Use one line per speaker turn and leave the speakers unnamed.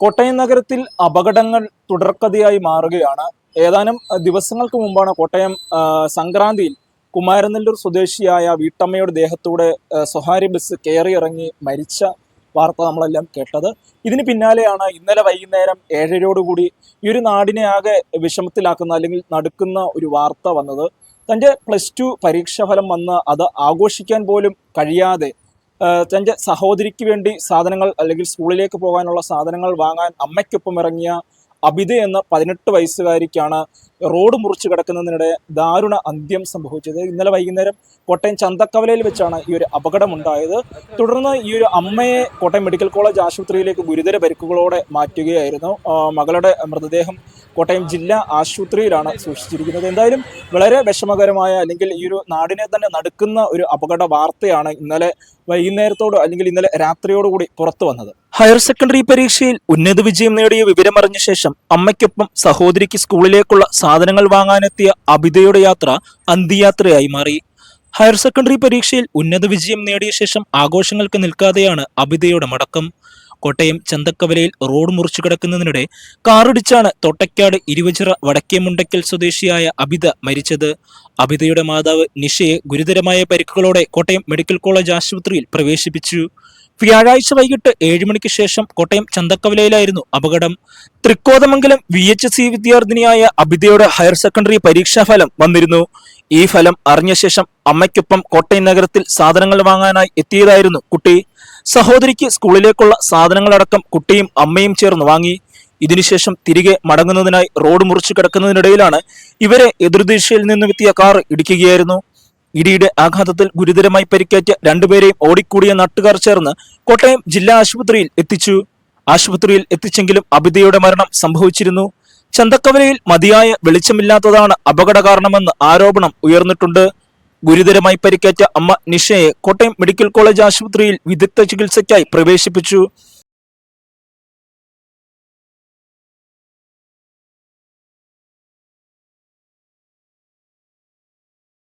കോട്ടയം നഗരത്തിൽ അപകടങ്ങൾ തുടർക്കഥയായി മാറുകയാണ്. ഏതാനും ദിവസങ്ങൾക്ക് മുമ്പാണ് കോട്ടയം സംക്രാന്തിയിൽ കുമാരനെല്ലൂർ സ്വദേശിയായ വീട്ടമ്മയുടെ ദേഹത്തൂടെ സ്വകാര്യ ബസ് കയറിയിറങ്ങി മരിച്ച വാർത്ത നമ്മളെല്ലാം കേട്ടത്. ഇതിന് പിന്നാലെയാണ് ഇന്നലെ വൈകുന്നേരം ഏഴരയോടുകൂടി ഈ ഒരു നാടിനെ ആകെ വിഷമത്തിലാക്കുന്ന അല്ലെങ്കിൽ നടക്കുന്ന ഒരു വാർത്ത വന്നത്. തന്റെ പ്ലസ് ടു പരീക്ഷാഫലം വന്ന് അത് ആഘോഷിക്കാൻ പോലും കഴിയാതെ തന്റെ സഹോദരിക്ക് വേണ്ടി സാധനങ്ങൾ അല്ലെങ്കിൽ സ്കൂളിലേക്ക് പോകാനുള്ള സാധനങ്ങൾ വാങ്ങാൻ അമ്മയ്ക്കൊപ്പം ഇറങ്ങിയ അബിത എന്ന പതിനെട്ട് വയസ്സുകാരിക്കാണ് റോഡ് മുറിച്ച് കിടക്കുന്നതിനിടെ ദാരുണ അന്ത്യം സംഭവിച്ചത്. ഇന്നലെ വൈകുന്നേരം കോട്ടയം ചന്തക്കവലയിൽ വെച്ചാണ് ഈ ഒരു അപകടമുണ്ടായത്. തുടർന്ന് ഈ ഒരു അമ്മയെ കോട്ടയം മെഡിക്കൽ കോളേജ് ആശുപത്രിയിലേക്ക് ഗുരുതര പരിക്കുകളോടെ മാറ്റുകയായിരുന്നു. മകളുടെ മൃതദേഹം കോട്ടയം ജില്ലാ ആശുപത്രിയിലാണ് സൂക്ഷിച്ചിരിക്കുന്നത്. എന്തായാലും വളരെ വിഷമകരമായ അല്ലെങ്കിൽ ഈ ഒരു നാടിനെ തന്നെ നടക്കുന്ന ഒരു അപകട വാർത്തയാണ് ഇന്നലെ വൈകുന്നേരത്തോട് അല്ലെങ്കിൽ ഇന്നലെ രാത്രിയോടുകൂടി പുറത്തു വന്നത്. ഹയർ സെക്കൻഡറി പരീക്ഷയിൽ ഉന്നത വിജയം നേടിയ വിവരമറിഞ്ഞ ശേഷം അമ്മയ്ക്കൊപ്പം സഹോദരിക്ക് സ്കൂളിലേക്കുള്ള സാധനങ്ങൾ വാങ്ങാനെത്തിയ അബിതയുടെ യാത്ര അന്ത്യയാത്രയായി മാറി. ഹയർ സെക്കൻഡറി പരീക്ഷയിൽ ഉന്നത വിജയം നേടിയ ശേഷം ആഘോഷങ്ങൾക്ക് നിൽക്കാതെയാണ് അബിതയുടെ മടക്കം. കോട്ടയം ചന്തക്കവലയിൽ റോഡ് മുറിച്ചു കിടക്കുന്നതിനിടെ കാറിടിച്ചാണ് തോട്ടക്കാട് ഇരുവച്ചിറ വടക്കേ മുണ്ടയ്ക്കൽ സ്വദേശിയായ അബിത മരിച്ചത്. അബിതയുടെ മാതാവ് നിഷയെ ഗുരുതരമായ പരിക്കുകളോടെ കോട്ടയം മെഡിക്കൽ കോളേജ് ആശുപത്രിയിൽ പ്രവേശിപ്പിച്ചു. വ്യാഴാഴ്ച വൈകിട്ട് ഏഴ് മണിക്ക് ശേഷം കോട്ടയം ചന്തക്കവലയിലായിരുന്നു അപകടം. തൃക്കോതമംഗലം വി എച്ച് സി വിദ്യാർത്ഥിനിയായ അബിതയുടെ ഹയർ സെക്കൻഡറി പരീക്ഷാഫലം വന്നിരുന്നു. ഈ ഫലം അറിഞ്ഞ ശേഷം അമ്മയ്ക്കൊപ്പം കോട്ടയം നഗരത്തിൽ സാധനങ്ങൾ വാങ്ങാനായി എത്തിയതായിരുന്നു കുട്ടി. സഹോദരിക്ക് സ്കൂളിലേക്കുള്ള സാധനങ്ങളടക്കം കുട്ടിയും അമ്മയും ചേർന്ന് വാങ്ങി. ഇതിനുശേഷം തിരികെ മടങ്ങുന്നതിനായി റോഡ് മുറിച്ചു കിടക്കുന്നതിനിടയിലാണ് ഇവരെ എതിർദിശയിൽ നിന്നും എത്തിയ കാർ ഇടിക്കുകയായിരുന്നു. ഇടിയുടെ ആഘാതത്തിൽ ഗുരുതരമായി പരിക്കേറ്റ രണ്ടുപേരെയും ഓടിക്കൂടിയ നാട്ടുകാർ ചേർന്ന് കോട്ടയം ജില്ലാ ആശുപത്രിയിൽ എത്തിച്ചു. ആശുപത്രിയിൽ എത്തിച്ചെങ്കിലും അബിതയുടെ മരണം സംഭവിച്ചിരുന്നു. ചന്തക്കവലയിൽ മതിയായ വെളിച്ചമില്ലാത്തതാണ് അപകട കാരണമെന്ന് ആരോപണം ഉയർന്നിട്ടുണ്ട്. ഗുരുതരമായി പരിക്കേറ്റ അമ്മ നിഷയെ കോട്ടയം മെഡിക്കൽ കോളേജ് ആശുപത്രിയിൽ വിദഗ്ധ ചികിത്സയ്ക്കായി പ്രവേശിപ്പിച്ചു.